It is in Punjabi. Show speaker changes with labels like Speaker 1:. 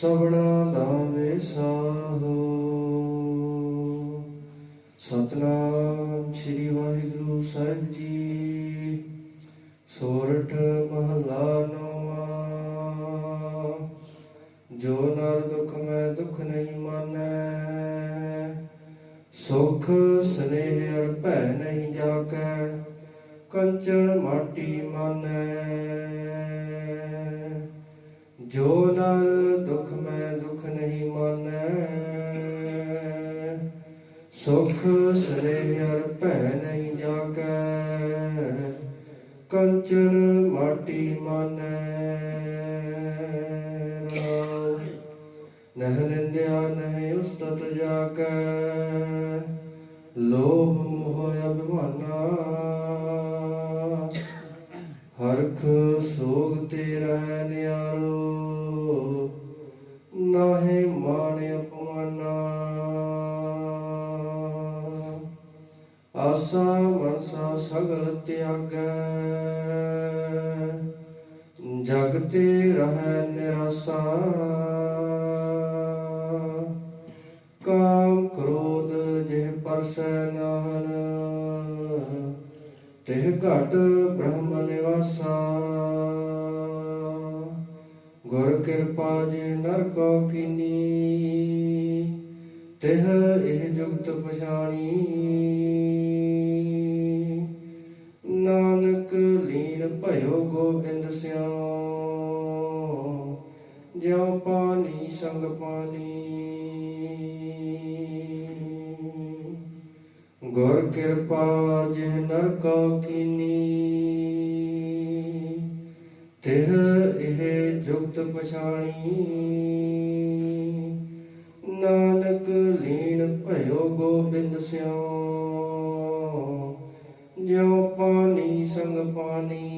Speaker 1: ਸਭਨਾ ਦਾ ਵਿਸਾਹੋ ਸਤਨਾਮ ਸ੍ਰੀ ਵਾਹਿਗੁਰੂ ਸਾਹਿਬ ਜੀ। ਸੋਰਠ ਮਹਲਾ ਨੌਵਾਂ। ਜੋ ਨਰ ਦੁਖ ਮੈਂ ਦੁਖ ਨਹੀਂ ਮਾਨੈ। ਸੁਖ ਸਨੇਹ ਅਰ ਭੈ ਨਹੀਂ ਜਾਕੈ। ਕੰਚਨ ਮਾਟੀ ਮਾਨੈ। ਜੋ ਨਰ ਦੁਖ ਮੈਂ ਦੁਖ ਨਹੀਂ ਮਾਨੈ, ਸੁਖ ਸਨੇਹ ਅਰ ਭੈ ਨਹੀਂ ਜਾਕੈ, ਕੰਚਨ ਮਾਟੀ ਮਾਨੈ ਰਹਾਉ। ਨਹ ਨਿੰਦਿਆ ਨਹਿ ਉਸਤਤ ਜਾਕੈ ਤਿਆਗੈ। ਜਗ ਤੇ ਰਹਿ ਨਿਰਾਸਾ। ਕਾਮ ਕ੍ਰੋਧ ਜਿਹ ਪਰਸੈ ਨਾਹਨ। ਤਿਹ ਘਟ ਬ੍ਰਹਮ ਨਿਵਾਸਾ। ਗੁਰ ਕਿਰਪਾ ਜੇ ਨਰ ਕੋ ਕੀਨੀ, ਤਿਹ ਇਹ ਜੁਗਤ ਪਛਾਣੀ। ਪਾਣੀ ਸੰਗ ਪਾਣੀ। ਗੁਰ ਕਿਰਪਾ ਜਿਹ ਨਰ ਕੋ ਕੀਨੀ। ਤਿਹ ਇਹ ਜੁਗਤ ਪਛਾਣੀ। ਨਾਨਕ ਲੀਨ ਭਇਓ ਗੋਬਿੰਦ ਸਿਉ ਜਿਉ ਪਾਣੀ ਸੰਗ ਪਾਣੀ।